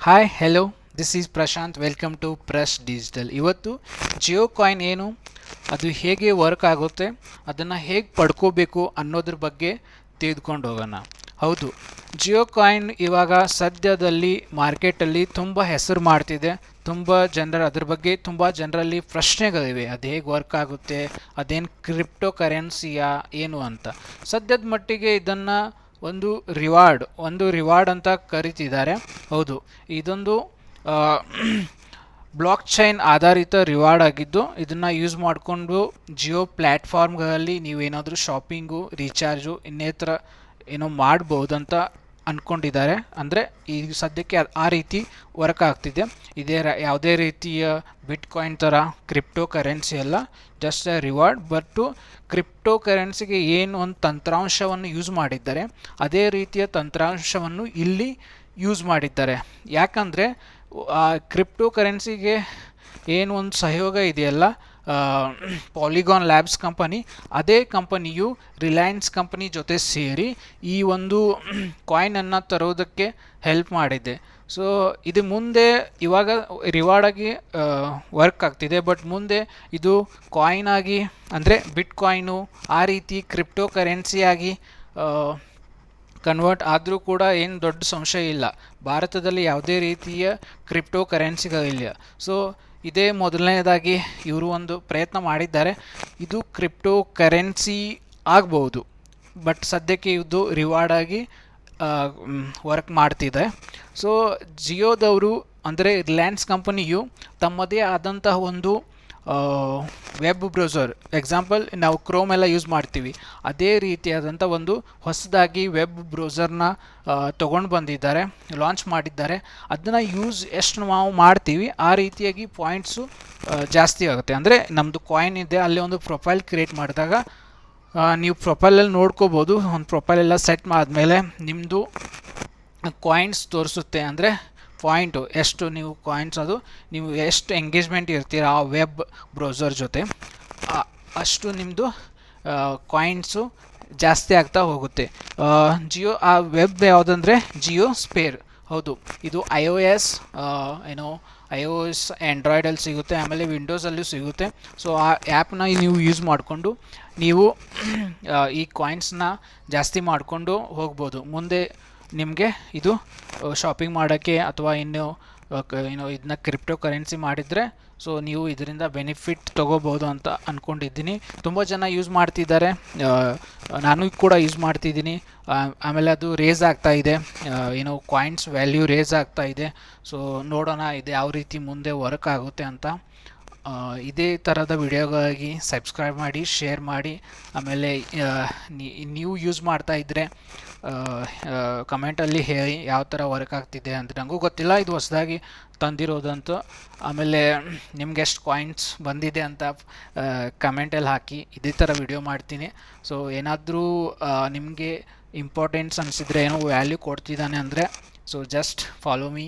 Hi hello this is Prashanth welcome to press digital ಇವತ್ತು Jio coin ಏನು? ಅದು ಹೇಗೆ ವರ್ಕ್ ಆಗುತ್ತೆ? ಅದನ್ನು ಹೇಗೆ ಪಡ್ಕೋಬೇಕು ಅನ್ನೋದ್ರ ಬಗ್ಗೆ ತೆಗೆದುಕೊಂಡು ಹೋಗೋಣ. ಹೌದು ಜಿಯೋ ಕಾಯಿನ್ ಇವಾಗ ಸದ್ಯದಲ್ಲಿ ಮಾರ್ಕೆಟಲ್ಲಿ ತುಂಬ ಹೆಸರು ಮಾಡ್ತಿದೆ. ತುಂಬ ಜನರ, ಅದ್ರ ಬಗ್ಗೆ ತುಂಬ ಜನರಲ್ಲಿ ಪ್ರಶ್ನೆಗಳಿವೆ. ಅದು ಹೇಗೆ ವರ್ಕ್ ಆಗುತ್ತೆ? ಅದೇನು ಕ್ರಿಪ್ಟೋ ಕರೆನ್ಸಿಯಾ ಏನು ಅಂತ. ಸದ್ಯದ ಮಟ್ಟಿಗೆ ಇದನ್ನು ಒಂದು ರಿವಾರ್ಡ್ ಒಂದು ರಿವಾರ್ಡ್ ಅಂತ ಕರಿತಿದ್ದಾರೆ. ಹೌದು, ಇದೊಂದು ಬ್ಲಾಕ್ ಚೈನ್ ಆಧಾರಿತ ರಿವಾರ್ಡ್ ಆಗಿದ್ದು, ಇದನ್ನು ಯೂಸ್ ಮಾಡಿಕೊಂಡು ಜಿಯೋ ಪ್ಲ್ಯಾಟ್ಫಾರ್ಮ್ಗಳಲ್ಲಿ ನೀವೇನಾದರೂ ಶಾಪಿಂಗು ರೀಚಾರ್ಜು ಇನ್ನೇತರ ಏನೋ ಮಾಡ್ಬೋದಂತ ಅಂದ್ಕೊಂಡಿದ್ದಾರೆ ಅಂದರೆ ಈಗ ಸದ್ಯಕ್ಕೆ ಆ ರೀತಿ ವರ್ಕ್ ಆಗ್ತಿದೆ. ಇದೇ ಯಾವುದೇ ರೀತಿಯ ಬಿಟ್ ಕಾಯಿನ್ ಥರ ಕ್ರಿಪ್ಟೋ ಕರೆನ್ಸಿ ಅಲ್ಲ just a reward but crypto ಕರೆನ್ಸಿಗೆ ಏನು ಒಂದು ತಂತ್ರಾಂಶವನ್ನು ಯೂಸ್ ಮಾಡಿದ್ದಾರೆ, ಅದೇ ರೀತಿಯ ತಂತ್ರಾಂಶವನ್ನು ಇಲ್ಲಿ ಯೂಸ್ ಮಾಡಿದ್ದಾರೆ. ಯಾಕಂದರೆ, ಆ ಕ್ರಿಪ್ಟೋ ಕರೆನ್ಸಿಗೆ ಏನು ಒಂದು ಸಹಯೋಗ ಇದೆಯಲ್ಲ ಪಾಲಿಗಾನ್ ಲ್ಯಾಬ್ಸ್ ಕಂಪನಿ ಅದೇ ಕಂಪನಿಯು ರಿಲಯನ್ಸ್ ಕಂಪನಿ ಜೊತೆ ಸೇರಿ ಈ ಒಂದು ಕಾಯಿನನ್ನು ತರೋದಕ್ಕೆ ಹೆಲ್ಪ್ ಮಾಡಿದೆ. ಸೊ ಇದು ಮುಂದೆ ಇವಾಗ ರಿವಾರ್ಡ್ ಆಗಿ ವರ್ಕ್ ಆಗ್ತಿದೆ. ಬಟ್ ಮುಂದೆ ಇದು ಕಾಯಿನ್ ಆಗಿ, ಅಂದರೆ ಬಿಟ್ ಕಾಯಿನು ಆ ರೀತಿ ಕ್ರಿಪ್ಟೋ ಕರೆನ್ಸಿಯಾಗಿ ಕನ್ವರ್ಟ್ ಆದರೂ ಕೂಡ ಏನು ದೊಡ್ಡ ಸಂಶಯ ಇಲ್ಲ. ಭಾರತದಲ್ಲಿ ಯಾವುದೇ ರೀತಿಯ ಕ್ರಿಪ್ಟೋ ಕರೆನ್ಸಿಗಳಿಲ್ಲ ಸೊ ಇದೇ ಮೊದಲನೇದಾಗಿ ಇವರು ಒಂದು ಪ್ರಯತ್ನ ಮಾಡಿದ್ದಾರೆ. ಇದು ಕ್ರಿಪ್ಟೋ ಕರೆನ್ಸಿ ಆಗ್ಬೋದು. ಬಟ್ ಸದ್ಯಕ್ಕೆ ಇದು ರಿವಾರ್ಡ್ ಆಗಿ ವರ್ಕ್ ಮಾಡ್ತಿದೆ. ಸೊ ಜಿಯೋದವರು ಅಂದರೆ ರಿಲಯನ್ಸ್ ಕಂಪನಿಯು ತಮ್ಮದೇ ಆದಂತಹ ಒಂದು ವೆಬ್ ಬ್ರೌಸರ್ ಎಕ್ಸಾಂಪಲ್ ನಾವು ಕ್ರೋಮ್ ಎಲ್ಲ ಯೂಸ್ ಮಾಡ್ತೀವಿ. ಅದೇ ರೀತಿಯಾದಂಥ ಒಂದು ಹೊಸದಾಗಿ ವೆಬ್ ಬ್ರೌಸರ್ನ ತೊಗೊಂಡು ಬಂದಿದ್ದಾರೆ ಲಾಂಚ್ ಮಾಡಿದ್ದಾರೆ. ಅದನ್ನು ಯೂಸ್ ಎಷ್ಟು ನಾವು ಮಾಡ್ತೀವಿ, ಆ ರೀತಿಯಾಗಿ ಪಾಯಿಂಟ್ಸು ಜಾಸ್ತಿ ಆಗುತ್ತೆ. ಅಂದರೆ ನಮ್ಮದು ಕಾಯಿನ್ ಇದೆ, ಅಲ್ಲಿ ಒಂದು ಪ್ರೊಫೈಲ್ ಕ್ರಿಯೇಟ್ ಮಾಡಿದಾಗ ನೀವು ಪ್ರೊಫೈಲಲ್ಲಿ ನೋಡ್ಕೋಬೋದು. ಒಂದು ಪ್ರೊಫೈಲ್ ಎಲ್ಲ ಸೆಟ್ ಆದಮೇಲೆ ನಿಮ್ಮದು ಕಾಯಿನ್ಸ್ ತೋರಿಸುತ್ತೆ ಅಂದರೆ ಪಾಯಿಂಟು ಎಷ್ಟು ನೀವು ಕಾಯಿನ್ಸ್ ಅದು, ನೀವು ಎಷ್ಟು ಎಂಗೇಜ್ಮೆಂಟ್ ಇರ್ತೀರ ಆ ವೆಬ್ ಬ್ರೌಸರ್ ಜೊತೆ ಅಷ್ಟು ನಿಮ್ಮದು ಕಾಯಿನ್ಸು ಜಾಸ್ತಿ ಆಗ್ತಾ ಹೋಗುತ್ತೆ. ಜಿಯೋ, ಆ ವೆಬ್ ಯಾವುದಂದರೆ ಜಿಯೋ ಸ್ಪೇರ್. ಹೌದು, ಇದು ಐ ಒ ಎಸ್ ಏನೋ ಐ ಓ ಎಸ್ ಆ್ಯಂಡ್ರಾಯ್ಡಲ್ಲಿ ಸಿಗುತ್ತೆ, ಆಮೇಲೆ ವಿಂಡೋಸಲ್ಲೂ ಸಿಗುತ್ತೆ. ಸೊ ಆ ಆ್ಯಪ್ನ ನೀವು ಯೂಸ್ ಮಾಡಿಕೊಂಡು ನೀವು ಈ ಕಾಯಿನ್ಸ್ನ ಜಾಸ್ತಿ ಮಾಡಿಕೊಂಡು ಹೋಗ್ಬೋದು. ಮುಂದೆ ನಿಮಗೆ ಇದು ಶಾಪಿಂಗ್ ಮಾಡೋಕ್ಕೆ ಅಥವಾ ಇನ್ನು ಏನು ಇದನ್ನ ಕ್ರಿಪ್ಟೋ ಕರೆನ್ಸಿ ಮಾಡಿದರೆ ಸೊ ನೀವು ಇದರಿಂದ ಬೆನಿಫಿಟ್ ತೊಗೋಬೋದು ಅಂತ ಅಂದ್ಕೊಂಡಿದ್ದೀನಿ ತುಂಬ ಜನ ಯೂಸ್ ಮಾಡ್ತಿದ್ದಾರೆ. ನಾನು ಕೂಡ ಯೂಸ್ ಮಾಡ್ತಿದ್ದೀನಿ. ಆಮೇಲೆ ಅದು ರೇಸ್ ಆಗ್ತಾ ಇದೆ. ಏನು ಕಾಯಿನ್ಸ್ ವ್ಯಾಲ್ಯೂ ರೇಸ್ ಆಗ್ತಾ ಇದೆ. ಸೊ ನೋಡೋಣ ಇದು ಯಾವ ರೀತಿ ಮುಂದೆ ವರ್ಕ್ ಆಗುತ್ತೆ ಅಂತ. ಇದೇ ಥರದ ವಿಡಿಯೋಗಾಗಿ ಸಬ್ಸ್ಕ್ರೈಬ್ ಮಾಡಿ, ಶೇರ್ ಮಾಡಿ. ಆಮೇಲೆ ನೀವು ಯೂಸ್ ಮಾಡ್ತಾ ಇದ್ದರೆ ಕಮೆಂಟಲ್ಲಿ ಹೇಳಿ ಯಾವ ಥರ ವರ್ಕ್ ಆಗ್ತಿದೆ ಅಂತ ನನಗೂ ಗೊತ್ತಿಲ್ಲ. ಇದು ಹೊಸದಾಗಿ ತಂದಿರೋದಂತೂ. ಆಮೇಲೆ, ನಿಮ್ಗೆ ಎಷ್ಟು ಕಾಯಿನ್ಸ್ ಬಂದಿದೆ ಅಂತ ಕಮೆಂಟಲ್ಲಿ ಹಾಕಿ ಇದೇ ಥರ ವಿಡಿಯೋ ಮಾಡ್ತೀನಿ. ಸೊ ಏನಾದರೂ ನಿಮಗೆ ಇಂಪಾರ್ಟೆನ್ಸ್ ಅನಿಸಿದ್ರೆ ಏನೋ ವ್ಯಾಲ್ಯೂ ಕೊಡ್ತಿದ್ದಾನೆ ಅಂದರೆ ಸೊ ಜಸ್ಟ್ ಫಾಲೋ ಮೀ